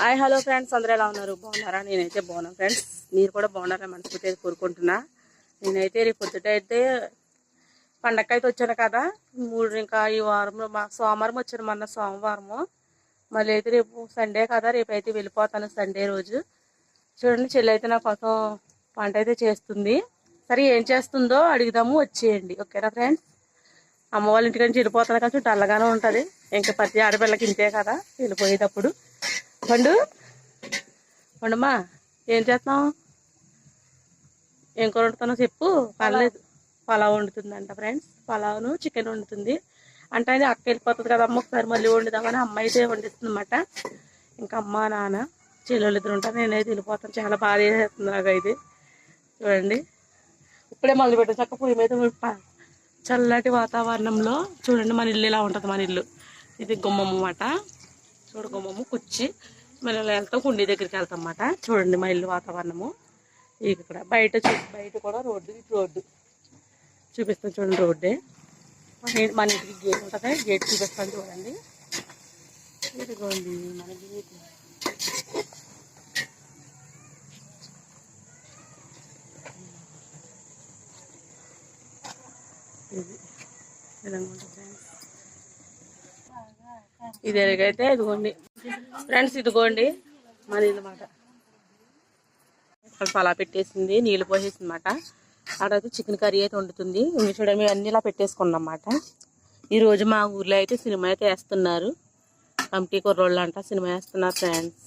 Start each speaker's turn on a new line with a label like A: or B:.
A: Hi hello friends అందరూ ఎలా ఉన్నారు? బాగున్నారా? నేనైతే బాగున్నాను ఫ్రెండ్స్ మీరు కూడా బాగున్నారా మనసుకైతే అయితే కోరుకుంటున్నా. నేనైతే రేపు పొద్దుట అయితే పండగ అయితే వచ్చాను కదా. మూడు ఇంకా ఈ వారంలో మా సోమవారం వచ్చాను మొన్న సోమవారము. మళ్ళీ అయితే రేపు సండే కదా. రేపు అయితే వెళ్ళిపోతాను సండే రోజు. చూడండి చెల్లి అయితే నా కోసం పంట అయితే చేస్తుంది. సరే ఏం చేస్తుందో అడుగుదాము వచ్చేయండి. ఓకేనా ఫ్రెండ్స్ అమ్మ వాళ్ళ ఇంటికి నుంచి వెళ్ళిపోతాను కొంచెం డల్లగానే ఉంటుంది. ఇంకా ప్రతి ఆడపిల్లకి ఇంతే కదా. వెళ్ళిపోయేటప్పుడు. పండు? పండుమా ఏం చేస్తున్నావు ఏం కూర వండుతానో చెప్పు. పర్లేదు. పలావ్ వండుతుందంట ఫ్రెండ్స్. పలావ్ను చికెన్ వండుతుంది. అంటే అది అక్క వెళ్ళిపోతుంది కదా అమ్మ ఒకసారి మళ్ళీ వండుదామని అమ్మ అయితే వండిస్తుంది అనమాట ఇంకా అమ్మ నాన్న చెల్లెళ్ళు ఇద్దరు ఉంటారు. నేనైతే వెళ్ళిపోతాను చాలా బాధ చేస్తుంది నాకు ఇది చూడండి. ఇప్పుడే మొదలు పెట్టాను చక్క పొయ్యి మీద చల్లటి వాతావరణంలో చూడండి మన ఇల్లు ఇలా ఉంటుంది మన ఇల్లు. ఇది గుమ్మం అన్నమాట. చూడు కుచ్చి కుర్చీ. మళ్ళీ వెళ్తాం కుండీ దగ్గరికి వెళ్తాం అన్నమాట చూడండి మా ఇల్లు వాతావరణము. ఇక్కడ బయట చూ బయట కూడా రోడ్డు ఇది రోడ్డు. చూపిస్తాం చూడండి రోడ్డే. మన మన ఇంటికి గేట్ ఉంటుంది. గేట్ చూపిస్తాను చూడండి. ఇదిగోండి మన గేట్. ఇది. విధంగా ఉంటుంది ఫ్రెండ్స్. ఇది ఎలాగైతే ఇదిగోండి. ఫ్రెండ్స్ ఇదిగోండి. మన ఇల్లు అలా పెట్టేసింది నీళ్ళు పోసేసింది అనమాట అక్కడైతే చికెన్ కర్రీ అయితే వండుతుంది. ఇంక చూడమే అన్ని ఇలా పెట్టేసుకున్నాం అన్నమాట ఈ రోజు మా ఊర్లో అయితే సినిమా అయితే వేస్తున్నారు. కమిటీ కుర్రోళ్ళు అంట సినిమా వేస్తున్నారు ఫ్రెండ్స్.